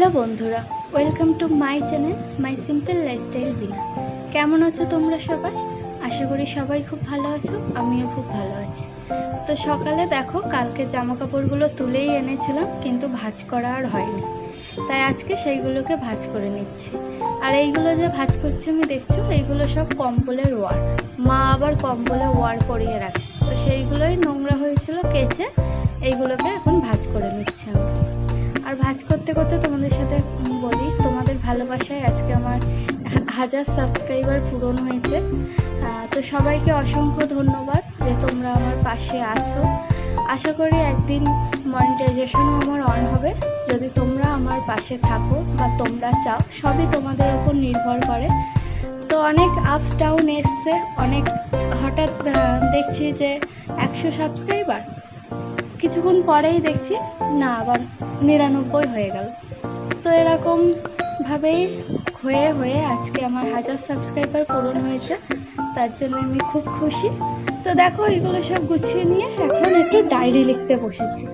Hello বন্ধুরা, welcome to my channel, my simple lifestyle Bina. কেমন আছো তোমরা সবাই? আশা করি সবাই খুব ভালো আছো, আমিও খুব ভালো আছি। তো সকালে দেখো, কালকে জামা কাপড়গুলো তুলেই এনেছিলাম, কিন্তু ভাঁজ করা আর হয়নি। তাই আজকে সেইগুলোকে ভাজ করে নিচ্ছি। আর এইগুলো যে ভাজ করছে আমি, দেখছ? এইগুলো সব কম্বলের ওয়ার। মা আবার কম্বলে ওয়ার করিয়ে রাখে। তো সেইগুলোই নোংরা হয়েছিল, কেচে এইগুলোকে এখন ভাঁজ করে নিচ্ছি আমি। আর ভাঁজ করতে করতে তোমাদের সাথে বলি, তোমাদের ভালোবাসায় আজকে আমার হাজার সাবস্ক্রাইবার পূরণ হয়েছে। তো সবাইকে অসংখ্য ধন্যবাদ যে তোমরা আমার পাশে আছো। আশা করি একদিন মনিটাইজেশনও আমার অন হবে। যদি তোমরা আমার পাশে থাকো বা তোমরা চাও, সবই তোমাদের উপর নির্ভর করে। তো অনেক আপস ডাউন এসছে, অনেক হঠাৎ দেখছি যে একশো সাবস্ক্রাইবার কিছুক্ষণ পরেই দেখছি, না, আবার নিরানব্বই হয়ে গেল। তো এরকম ভাবেই হয়ে হয়ে আজকে আমার হাজার সাবস্ক্রাইবার পূরণ হয়েছে, তার জন্য আমি খুব খুশি। তো দেখো, এগুলো সব গুছিয়ে নিয়ে এখন একটু ডায়েরি লিখতে বসেছি।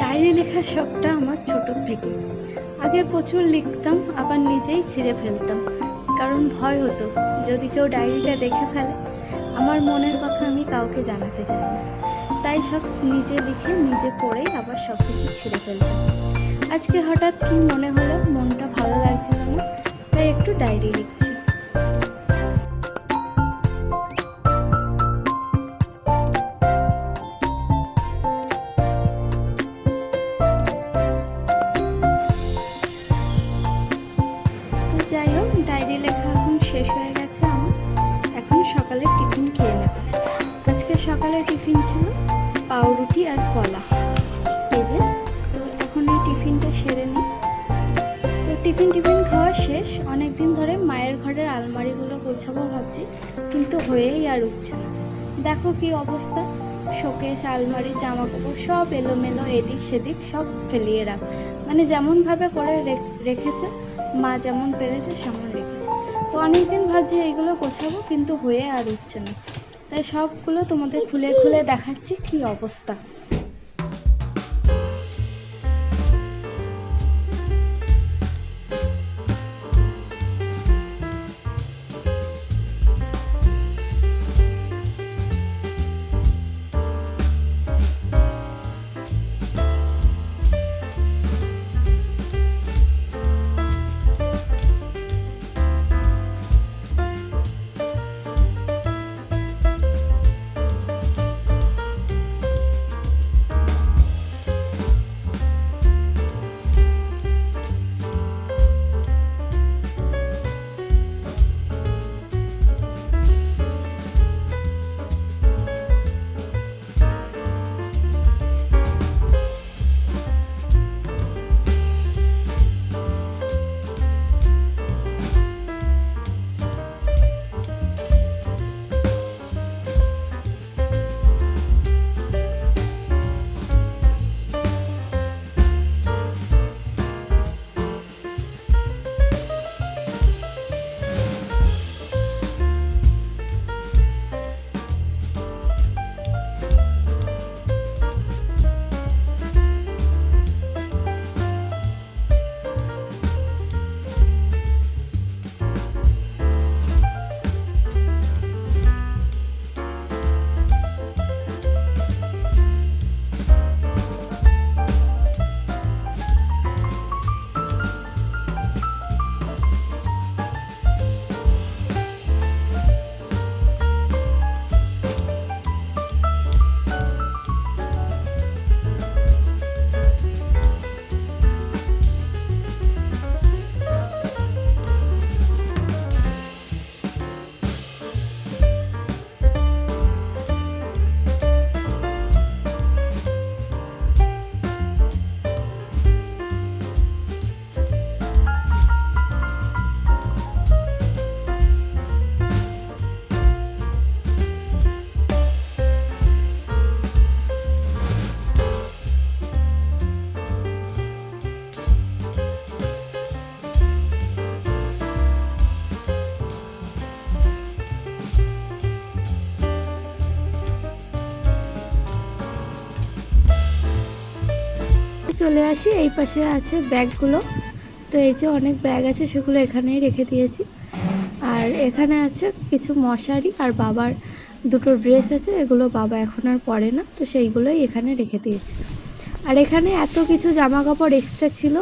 ডায়েরি লেখার শখটা আমার ছোটোর থেকে। আগে প্রচুর লিখতাম, আবার নিজেই ছিঁড়ে ফেলতাম। কারণ ভয় হতো, যদি কেউ ডায়েরিটা দেখে ফেলে, আমার মনের কথা আমি কাউকে জানাতে চাই না। তাই সব নিজে লিখে নিজে পড়ে আবার সব কিছু ছেড়ে ফেলতাম আজকে হঠাৎ কি মনে হলো? মনটা ভালো লাগছিল না, তাই একটু ডায়েরি লিখছি। পাউরুটি আর কলা। এই যে, তো এখন এই টিফিনটা সেরে নিই। তো টিফিন টিফিন খাওয়া শেষ। অনেক দিন ধরে মায়ের ঘরের আলমারিগুলো গোছাবো ভাবছি, কিন্তু হয়েই আর উঠছে না। দেখো কি অবস্থা। শোকেস, আলমারি জামা কাপড় সব এলোমেলো এদিক সেদিক সব ফেলিয়ে রাখ। মানে যেমনভাবে করে রেখ- রেখেছে, মা যেমন পেরেছে, সেমন রেখেছে। তো অনেকদিন ভাবছি এইগুলো গোছাবো, কিন্তু হয়ে আর উঠছে না। তাই সবগুলো তোমাদের খুলে খুলে দেখাচ্ছি কি অবস্থা। চলে আসি, এই পাশে আছে ব্যাগগুলো। তো এই যে অনেক ব্যাগ আছে, সেগুলো এখানেই রেখে দিয়েছি। আর এখানে আছে কিছু মশারি আর বাবার দুটো ড্রেস আছে, এগুলো বাবা এখন আর পরে না, তো সেইগুলোই এখানে রেখে দিয়েছি। আর এখানে এত কিছু জামা কাপড় এক্সট্রা ছিল।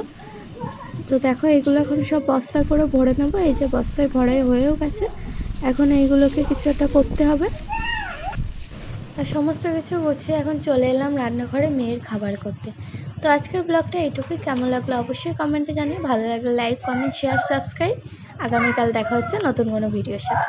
তো দেখো, এগুলো এখন সব বস্তা করে ভরে নেব। এই যে বস্তায় ভরাই হয়েও গেছে। এখন এইগুলোকে কিছু একটা করতে হবে। আর সমস্ত কিছু গুছিয়ে এখন চলে এলাম রান্নাঘরে মেয়ের খাবার করতে। তো আজকের ব্লগটা এইটুকুই। কেমন লাগল অবশ্যই কমেন্টে জানিয়ে ভালো লাগলে লাইক কমেন্ট শেয়ার সাবস্ক্রাইব আগামীকাল দেখা হচ্ছে নতুন কোনো ভিডিওর সাথে।